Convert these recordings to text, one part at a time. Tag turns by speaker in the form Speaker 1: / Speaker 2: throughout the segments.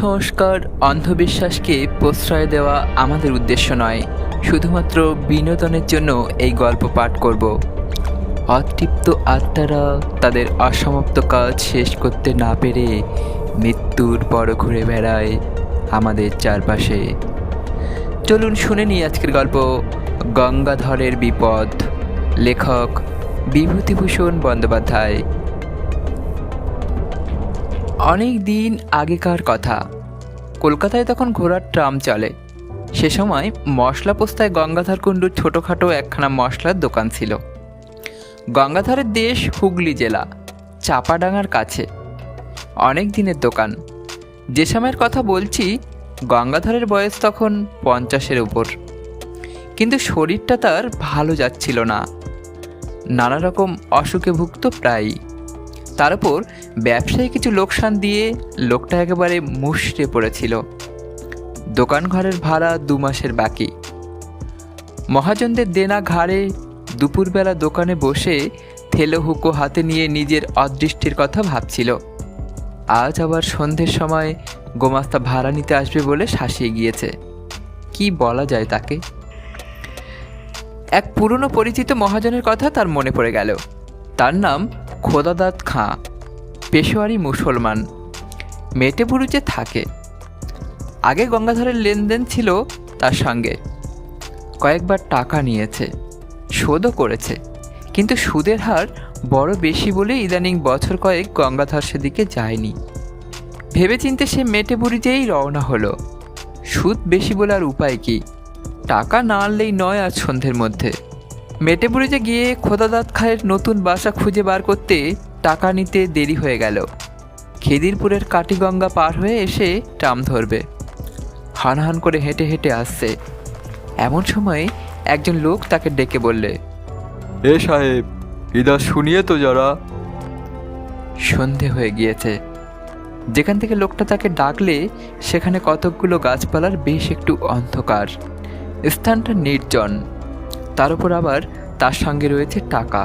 Speaker 1: কুসংস্কার, অন্ধবিশ্বাসকে প্রশ্রয় দেওয়া আমাদের উদ্দেশ্য নয়। শুধুমাত্র বিনোদনের জন্য এই গল্প পাঠ করব। অতৃপ্ত আত্মারা তাদের অসমাপ্ত কাজ শেষ করতে না পেরে মৃত্যুর বড় ঘুরে বেড়ায় আমাদের চারপাশে। চলুন শুনে নিই আজকের গল্প। গঙ্গাধরের বিপদ। লেখক বিভূতিভূষণ বন্দ্যোপাধ্যায়। অনেক দিন আগেকার কথা। কলকাতায় তখন ঘোড়ার ট্রাম চলে। সে সময় মশলা পোস্তায় গঙ্গাধর কুণ্ডুর ছোটোখাটো একখানা মশলার দোকান ছিল। গঙ্গাধরের দেশ হুগলি জেলা, চাপাডাঙ্গার কাছে। অনেক দিনের দোকান। যে সময়ের কথা বলছি, গঙ্গাধরের বয়স তখন পঞ্চাশের উপর। কিন্তু শরীরটা তার ভালো যাচ্ছিল না। নানা রকম অসুখে ভুগত প্রায়ই। তার উপর ব্যবসায়ী কিছু লোকসান দিয়ে লোকটা একেবারে মুষড়ে পড়েছিল। দোকান ঘরের ভাড়া দু মাসের বাকি। মহাজনদের দেনা ঘাড়ে দুপুরবেলা দোকানে বসে থেলো হুকো হাতে নিয়ে নিজের অদৃষ্টির কথা ভাবছিল। আজ আবার সন্ধ্যের সময় গোমাস্তা ভাড়া নিতে আসবে বলে শাসিয়ে গিয়েছে। কি বলা যায় তাকে? এক পুরনো পরিচিত মহাজনের কথা তার মনে পড়ে গেল। তার নাম খোদাদাত খাঁ, পেশোয়ারি মুসলমান। মেটেবুরুজে থাকে। আগে গঙ্গাধরের লেনদেন ছিল তার সঙ্গে। কয়েকবার টাকা নিয়েছে, শোধও করেছে। কিন্তু সুদের হার বড় বেশি বলে ইদানিং বছর কয়েক গঙ্গাধর সেদিকে যায়নি। ভেবেচিন্তে সে মেটেবুরিজেই রওনা হলো। সুদ বেশি বলার উপায় কি? টাকা না আনলেই নয় আজ সন্ধ্যের মধ্যে। মেটেবুরিজে গিয়ে খোদাদাত খায়ের নতুন বাসা খুঁজে বার করতে টাকা নিতে দেরি হয়ে গেল। খিদিরপুরের কাটিগঙ্গা পার হয়ে এসে ট্রাম ধরবে। হানহান করে হেঁটে হেঁটে আসছে। এমন সময় একজন লোক তাকে ডেকে বললে
Speaker 2: এ সাহেব ইদা শুনিয়ে তো যারা।
Speaker 1: সন্ধে হয়ে গিয়েছে। যেখান থেকে লোকটা তাকে ডাকলে সেখানে কতকগুলো গাছপালার বেশ একটু অন্ধকার। স্থানটা নির্জন। তার উপর আবার তার সঙ্গে রয়েছে টাকা।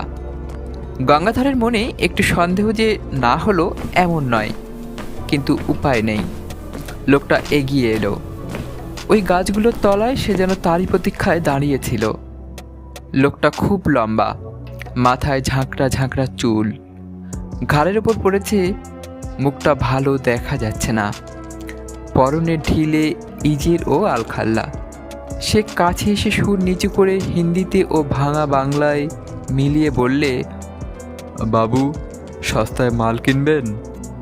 Speaker 1: গঙ্গাধরের মনে একটু সন্দেহ যে না হলো এমন নয়, কিন্তু উপায় নেই। লোকটা এগিয়ে এলো। ওই গাছগুলোর তলায় সে যেন তারই প্রতীক্ষায় দাঁড়িয়েছিল। লোকটা খুব লম্বা, মাথায় ঝাঁকড়া ঝাঁকড়া চুল। ঘাড়ের ওপর পড়েছে, মুখটা ভালো দেখা যাচ্ছে না। পরনে ঢিলে, ইজির ও আলখাল্লা। সে কাছে এসে সুর নিচু করে হিন্দিতে ও ভাঙা বাংলায় মিলিয়ে বললে,
Speaker 2: বাবু, সস্তায় মাল কিনবেন?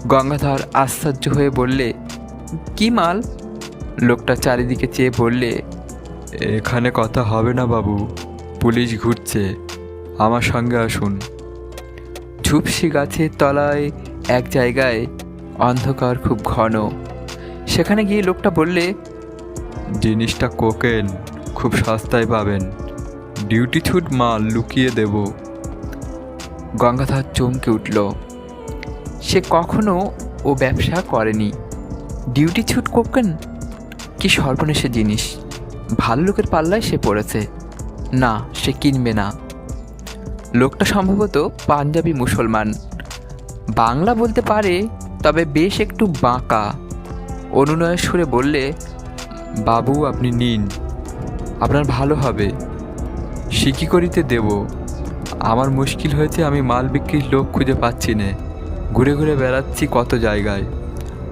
Speaker 1: গঙ্গাধর আশ্চর্য হয়ে বললে, কি মাল? লোকটা চারিদিকে চেয়ে বললে,
Speaker 2: এখানে কথা হবে না বাবু, পুলিশ ঘুরছে, আমার সঙ্গে আসুন।
Speaker 1: ঝুপসি গাছের তলায় এক জায়গায় অন্ধকার খুব ঘন। সেখানে গিয়ে লোকটা বললে
Speaker 2: জিনিসটা কোকেন, খুব সস্তায় পাবেন। ডিউটি ছুট মাল লুকিয়ে দেব।
Speaker 1: গঙ্গাধর চমকে উঠল। সে কখনো ও ব্যবসা করেনি। ডিউটি ছুট কোকেন? কি সর্বনেশে জিনিস। ভালো লোকের পাল্লায় সে পড়েছে। না, সে কিনবে না। লোকটা সম্ভবত পাঞ্জাবি মুসলমান। বাংলা বলতে পারে, তবে বেশ একটু বাঁকা। অনুনয়ের সুরে বললে
Speaker 2: বাবু, আপনি নিন। আপনার ভালো হবে। সিকি করিতে দেব? আমার মুশকিল হয়েছে, আমি মাল বিক্রির লোক খুঁজে পাচ্ছি না। ঘুরে ঘুরে বেড়াচ্ছি কত জায়গায়।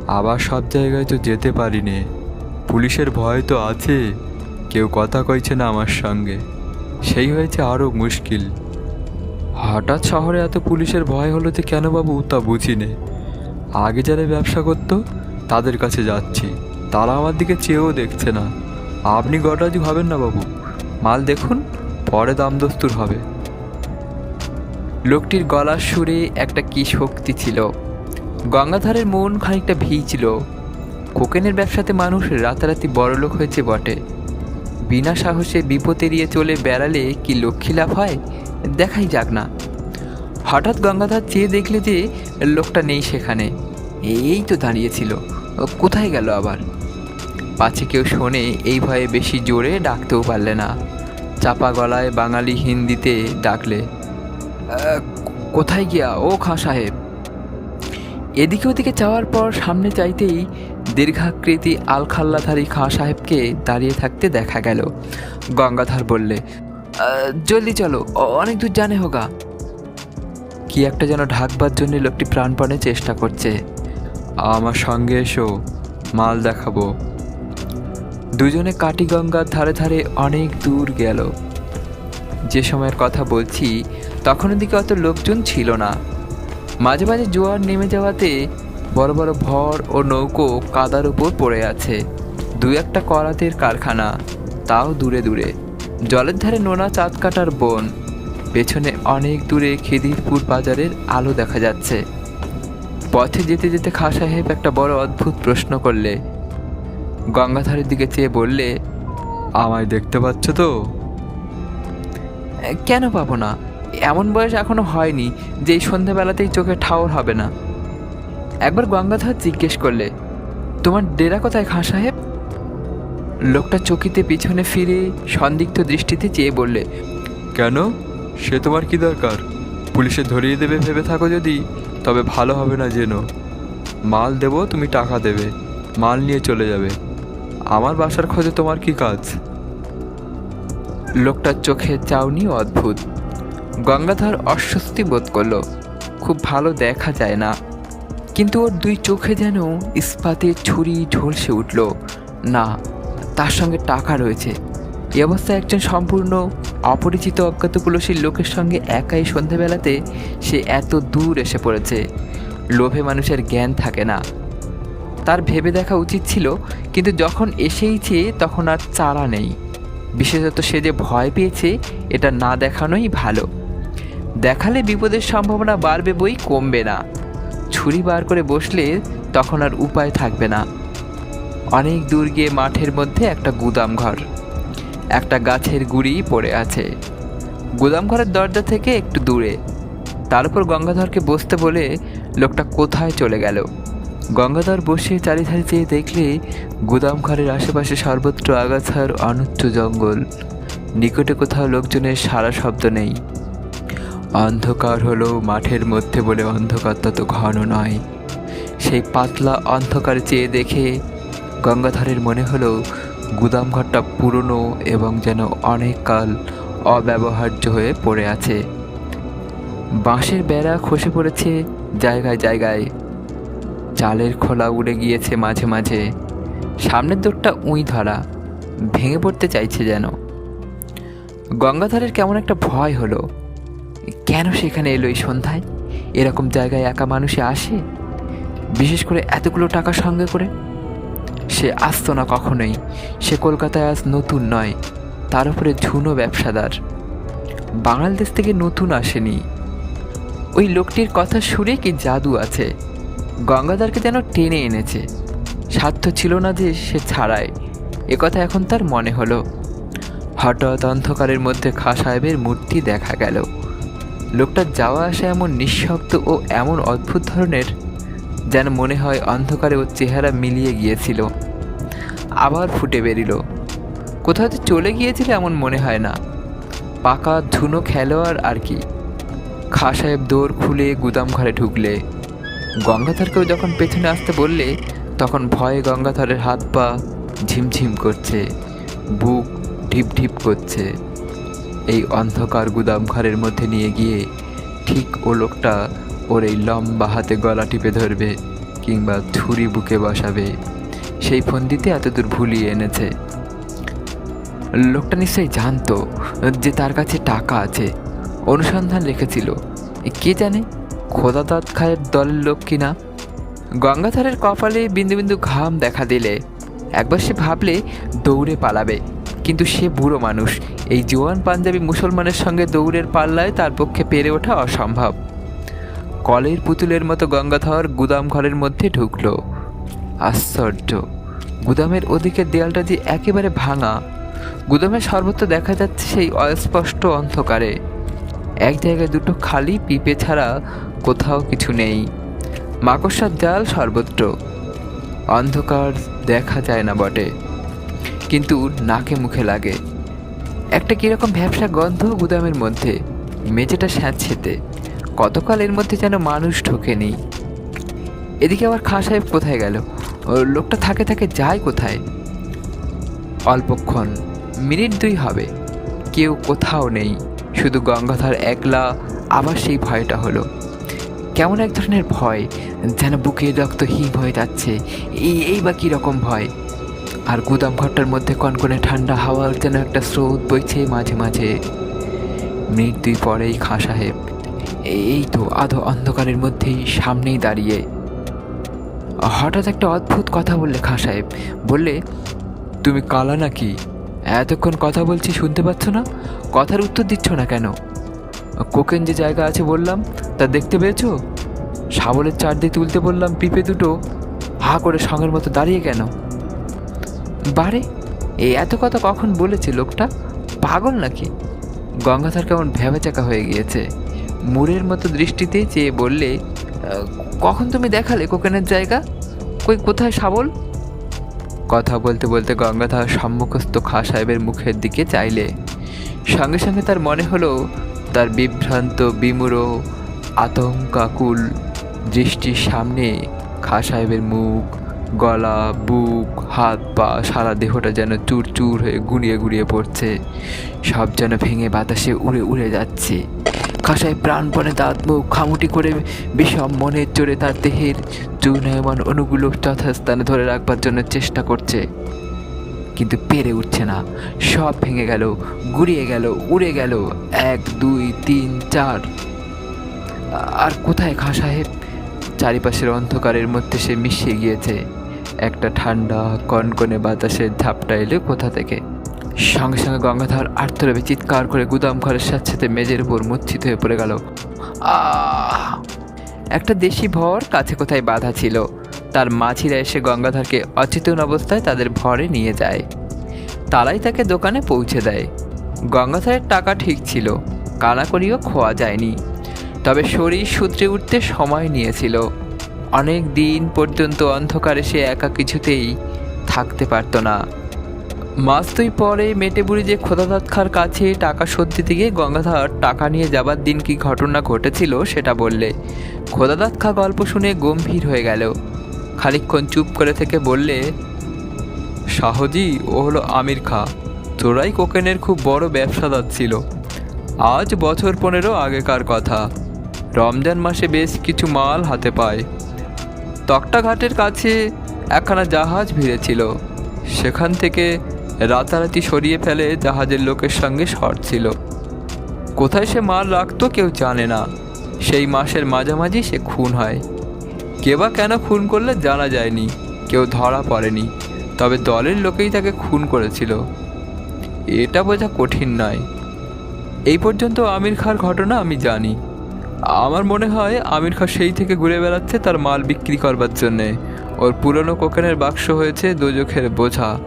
Speaker 2: আবার সব জায়গায় তো যেতে পারি নে। পুলিশের ভয় তো আছে। কেউ কথা কইছে না আমার সঙ্গে। সেই হয়েছে আরও মুশকিল। হঠাৎ শহরে এত পুলিশের ভয় হলো যে কেন বাবু তা বুঝি নে। আগে যারা ব্যবসা করতো, তাদের কাছে যাচ্ছি। তারা আমার দিকে চেয়েও দেখছে না। আপনি গটাজি হবেন না বাবু। মাল দেখুন, পরে দাম দস্তুর হবে।
Speaker 1: লোকটির গলার সুরে একটা কি শক্তি ছিল। গঙ্গাধরের মন খানিকটা ভিজল। কোকেনের ব্যবসাতে মানুষ রাতারাতি বড়লোক হয়েছে বটে। বিনা সাহসে বিপদ এড়িয়ে চলে বেড়ালে কি লক্ষ্মী লাভ হয়? দেখাই যাক না। হঠাৎ গঙ্গাধর চেয়ে দেখলে যে লোকটা নেই সেখানে। এই তো দাঁড়িয়েছিল কোথায় গেল আবার? পাছে কেউ শোনে, এই ভয়ে বেশি জোরে ডাকতেও পারলে না। চাপা গলায় বাঙালি হিন্দিতে ডাকলে কোথায় গিয়া? ও খাঁ সাহেব। এদিকে ওদিকে চাওয়ার পর সামনে চাইতেই দীর্ঘাকৃতি আলখাল্লাধারী খাঁ সাহেবকে দাঁড়িয়ে থাকতে দেখা গেল। গঙ্গাধর বললে জলদি চলো অনেক দূর জানে হোগা। কি একটা যেন ঢাকবার জন্য লোকটি প্রাণপণে চেষ্টা করছে।
Speaker 2: আমার সঙ্গে এসো, মাল দেখাবো।
Speaker 1: দুজনে কাটিগঙ্গার ধারে ধারে অনেক দূর গেল। যে সময়ের কথা বলছি তখন ওদিকে অত লোকজন ছিল না। মাঝে মাঝে জোয়ার নেমে যাওয়াতে বড় বড় ভর ও নৌকো কাদার উপর পড়ে আছে। দু একটা করাতের কারখানা, তাও দূরে দূরে। জলের ধারে নোনা চাঁদ কাটার বন। পেছনে অনেক দূরে খিদিরপুর বাজারের আলো দেখা যাচ্ছে। পথে যেতে যেতে খা সাহেব একটা বড় অদ্ভুত প্রশ্ন করলে গঙ্গাধারের দিকে চেয়ে বললে
Speaker 2: আমায় দেখতে পাচ্ছ তো?
Speaker 1: কেন পাবো না? এমন বয়স এখনও হয়নি যে এই সন্ধ্যাবেলাতেই চোখে ঠাওর হবে না। একবার গঙ্গাধর জিজ্ঞেস করলে তোমার ডেরা কোথায় খাঁ সাহেব? লোকটা চকিতে পিছনে ফিরে সন্দিগ্ধ দৃষ্টিতে চেয়ে বললে
Speaker 2: কেন? সে তোমার কি দরকার? পুলিশে ধরিয়ে দেবে ভেবে থাকো যদি তবে ভালো হবে না যেন। মাল দেবো তুমি টাকা দেবে। মাল নিয়ে চলে যাবে। আমার বাসার খোঁজে তোমার কি কাজ?
Speaker 1: লোকটার চোখে চাউনি অদ্ভুত। গঙ্গাধর অস্বস্তি বোধ করল, খুব ভালো দেখা যায় না। কিন্তু ওর দুই চোখে যেন ইস্পাতে ছুরি ঝলসে উঠল। না, তার সঙ্গে টাকা রয়েছে। এ অবস্থায় একজন সম্পূর্ণ অপরিচিত অজ্ঞাতকুলসীর লোকের সঙ্গে একাই সন্ধেবেলাতে সে এত দূর এসে পড়েছে। লোভে মানুষের জ্ঞান থাকে না। তার ভেবে দেখা উচিত ছিল, কিন্তু যখন এসেইছে তখন আর চারা নেই। বিশেষত সে যে ভয় পেয়েছে, এটা না দেখানোই ভালো। দেখালে বিপদের সম্ভাবনা বাড়বে বই কমবে না। ছুরি বার করে বসলে তখন আর উপায় থাকবে না। অনেক দূর গিয়ে মাঠের মধ্যে একটা গুদাম ঘর। একটা গাছের গুড়ি পড়ে আছে। গুদাম ঘরের দরজা থেকে একটু দূরে। তার উপর গঙ্গাধরকে বসতে বলে, লোকটা কোথায় চলে গেল? গঙ্গাধর বসে চারিধারে চেয়ে দেখলে গুদাম ঘরের আশেপাশে সর্বত্র আগাছার অনুচ্চ জঙ্গল। নিকটে কোথাও লোকজনের সারা শব্দ নেই। অন্ধকার হলো মাঠের মধ্যে বলে অন্ধকার তত ঘন নয়। সেই পাতলা অন্ধকার চেয়ে দেখে গঙ্গাধরের মনে হলো গুদাম ঘরটা পুরনো এবং যেন অনেক কাল অব্যবহার্য হয়ে পড়ে আছে। বাঁশের বেড়া খসে পড়েছে জায়গায় জায়গায়। চালের খোলা উড়ে গিয়েছে মাঝে মাঝে। সামনের দোরটা উঁই ধরা ভেঙে পড়তে চাইছে যেন। গঙ্গাধরের কেমন একটা ভয় হলো। কেন সেখানে এলো এই সন্ধ্যায়? এরকম জায়গায় একা মানুষে আসে? বিশেষ করে এতগুলো টাকা সঙ্গে করে? সে আসতো না কখনোই। সে কলকাতায় আজ নতুন নয়। তার উপরে ঝুনো ব্যবসাদার। বাংলাদেশ থেকে নতুন আসেনি। ওই লোকটির কথা শুনে কি জাদু আছে? গঙ্গাধরকে যেন টেনে এনেছে। সাধ্য ছিল না যে সে ছাড়ায়। একথা এখন তার মনে হলো। হঠাৎ অন্ধকারের মধ্যে খা সাহেবের মূর্তি দেখা গেল। লোকটার যাওয়া আসা এমন নিঃশব্দ ও এমন অদ্ভুত ধরনের, যেন মনে হয় অন্ধকারে ওর চেহারা মিলিয়ে গিয়েছিল। আবার ফুটে বেরিল। কোথাও চলে গিয়েছিল এমন মনে হয় না। পাকা ধুনো খেলোয়াড় আর কি। খা সাহেব দৌড় খুলে গুদাম ঘরে ঢুকলে। গঙ্গাধরকেও যখন পেছনে আসতে বললে, তখন ভয়ে গঙ্গাধরের হাত পা ঝিমঝিম করছে, বুক ঢিপ ঢিপ করছে। এই অন্ধকার গুদাম ঘরের মধ্যে নিয়ে গিয়ে ঠিক ও লোকটা ওর এই লম্বা হাতে গলা টিপে ধরবে কিংবা ছুরি বুকে বসাবে। সেই ফন্দিতে এতদূর ভুলিয়ে এনেছে। লোকটা নিশ্চয়ই জানতো যে তার কাছে টাকা আছে। অনুসন্ধান রেখেছিল কে জানে? খোদাদাত খায়ের দলের লোক কিনা? গঙ্গাধরের কপালে বিন্দু বিন্দু ঘাম দেখা দিলে। একবার সে ভাবলে দৌড়ে পালাবে। কিন্তু সে বুড়ো মানুষ। এই জোয়ান পাঞ্জাবি মুসলমানের সঙ্গে দৌড়ের পাল্লায় তার পক্ষে পেরে ওঠা অসম্ভব। কলের পুতুলের মতো গঙ্গাধর গুদাম ঘরের মধ্যে ঢুকল। আশ্চর্য। গুদামের ওদিকের দেয়ালটা যে একেবারে ভাঙা। গুদামের সর্বত্র দেখা যাচ্ছে সেই অস্পষ্ট অন্ধকারে। এক জায়গায় দুটো খালি পিপে ছাড়া কোথাও কিছু নেই। মাকড়সার জাল সর্বত্র। অন্ধকার দেখা যায় না বটে। কিন্তু নাকে মুখে লাগে। একটা কীরকম ভ্যাবসা গন্ধ গুদামের মধ্যে। মেঝেটা স্যাঁতসেতে। কতকাল এর মধ্যে যেন মানুষ ঢোকেনি। এদিকে আবার খাঁ সাহেব কোথায় গেল? লোকটা থাকে থাকে যায় কোথায়? অল্পক্ষণ, মিনিট দুই হবে। কেউ কোথাও নেই। শুধু গঙ্গাধর একলা, আবার সেই ভয়টা হলো। কেমন এক ধরনের ভয়, যেন বুকে রক্ত হিম হয়ে যাচ্ছে, এই এই বা কীরকম ভয়? আর গুদাম ঘরটার মধ্যে কনকনে ঠান্ডা হাওয়ার যেন একটা স্রোত বইছে মাঝে মাঝে। মিনিট দুই পরেই খাঁ সাহেব এই তো আধো অন্ধকারের মধ্যেই সামনেই দাঁড়িয়ে। হঠাৎ একটা অদ্ভুত কথা বললে খাঁ সাহেব, বললে,
Speaker 2: তুমি কালা নাকি?
Speaker 1: এতক্ষণ কথা বলছি শুনতে পাচ্ছ না? কথার উত্তর দিচ্ছ না কেন? কোকেন যে জায়গা আছে বললাম, তা দেখতে পেয়েছ? শাবলের চার দিয়ে তুলতে বললাম, পিপে দুটো হা করে সঙ্গের মতো দাঁড়িয়ে কেন? বারে এই এত কথা কখন বলেছে লোকটা? পাগল নাকি? গঙ্গাধর কেমন ভ্যাবাচাকা হয়ে গিয়েছে। মুরের মতো দৃষ্টিতে চেয়ে বললে কখন তুমি দেখালে কোকেনের জায়গা? কই, কোথায় শাবল? কথা বলতে বলতে গঙ্গাধর সম্মুখস্থ খাঁ সাহেবের মুখের দিকে চাইলে। সঙ্গে সঙ্গে তার মনে হলো, তার বিভ্রান্ত, বিমূঢ়, আতঙ্কাকুল দৃষ্টির সামনে খাঁ সাহেবের মুখ, গলা, বুক, হাত, পা সারা দেহটা যেন চুর চুর হয়ে গুঁড়িয়ে গুঁড়িয়ে পড়ছে। সব যেন ভেঙে বাতাসে উড়ে উড়ে যাচ্ছে। খাসায় প্রাণপণে দাঁত, মুখ খামুটি করে বিষম মনের জোরে তার দেহের চুনায়মান অনুগুলো যথাস্থানে ধরে রাখবার জন্য চেষ্টা করছে। কিন্তু পেরে উঠছে না। সব ভেঙে গেল, গুড়িয়ে গেল, উড়ে গেল। এক, দুই, তিন, চার। আর কোথায় খাঁ সাহেব? চারিপাশের অন্ধকারের মধ্যে সে মিশিয়ে গিয়েছে। একটা ঠান্ডা, কনকনে বাতাসের ঝাপটা এলে কোথা থেকে? সঙ্গে সঙ্গে গঙ্গাধর আর্তরবে চিৎকার করে গুদাম ঘরের সাথে মেজের উপর মূর্ছিত হয়ে পড়ে গেল! একটা দেশি ভর কাছে কোথায় বাধা ছিল? তার মাঝিরা এসে গঙ্গাধরকে অচেতন অবস্থায় তাদের ভরে নিয়ে যায়। তারাই তাকে দোকানে পৌঁছে দেয়। গঙ্গাধরের টাকা ঠিক ছিল কানাকড়িও খোয়া যায়নি। তবে শরীর সূত্রে উঠতে সময় নিয়েছিল। অনেক দিন পর্যন্ত অন্ধকারে সে একা কিছুতেই থাকতে পারত না। মাস দুই পরে মেটেবুড়ি যে খোদাদাত খার কাছে টাকা শোধ দিতে গিয়ে গঙ্গাধর টাকা নিয়ে যাবার দিন কি ঘটনা ঘটেছিল সেটা বললে। খোদাদাত খা গল্প শুনে গম্ভীর হয়ে গেল। খানিকক্ষণ চুপ করে থেকে বললে
Speaker 2: শাহজি ও হলো আমির খা। চোরাই কোকেনের খুব বড় ব্যবসাদার ছিল। আজ বছর পনেরো আগেকার কথা। রমজান মাসে বেশ কিছু মাল হাতে পায়। তক্তা ঘাটের কাছে একখানা জাহাজ ভিড়েছিল। সেখান থেকে রাতারাতি সরিয়ে ফেলে জাহাজের লোকের সঙ্গে শর্ট ছিল। কোথায় সে মাল রাখতো কেউ জানে না। সেই মাসের মাঝামাঝি সে খুন হয়। কে বা কেন খুন করলে জানা যায়নি। কেউ ধরা পড়েনি। তবে দলের লোকেই তাকে খুন করেছিল। এটা বোঝা কঠিন নয়। এই পর্যন্ত আমির খাঁর ঘটনা আমি জানি। আমার মনে হয় আমির খাঁ সেই থেকে ঘুরে বেড়াচ্ছে তার মাল বিক্রি করবার জন্যে। ওর পুরনো কোকেনের বাক্স হয়েছে দুজখের বোঝা।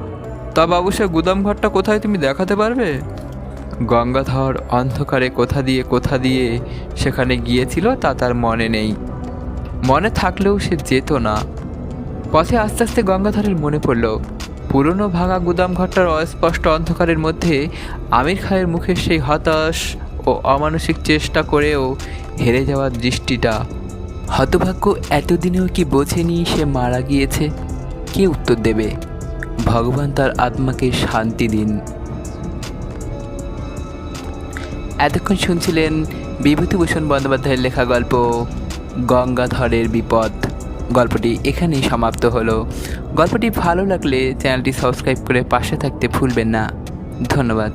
Speaker 2: তা বাবু, সে গুদাম ঘরটা কোথায় তুমি দেখাতে পারবে? গঙ্গাধর অন্ধকারে কোথা দিয়ে কোথা দিয়ে সেখানে গিয়েছিল তা তার মনে নেই। মনে থাকলেও সে যেত না। পথে আস্তে আস্তে গঙ্গাধরের মনে পড়ল, পুরনো ভাঙা গুদাম ঘরটার অস্পষ্ট অন্ধকারের মধ্যে আমির খায়ের মুখে সেই হতাশ ও অমানসিক চেষ্টা করেও হেরে যাওয়ার দৃষ্টিটা। হতভাগ্য, এতদিনেও কি বোঝেনি সে মারা গিয়েছে? কে উত্তর দেবে? ভগবান তার আত্মাকে শান্তি দিন। এতক্ষণ শুনছিলেন বিভূতিভূষণ বন্দ্যোপাধ্যায়ের লেখা গল্প, গঙ্গাধরের বিপদ। গল্পটি এখানেই সমাপ্ত হলো। গল্পটি ভালো লাগলে চ্যানেলটি সাবস্ক্রাইব করে পাশে থাকতে ভুলবেন না। ধন্যবাদ।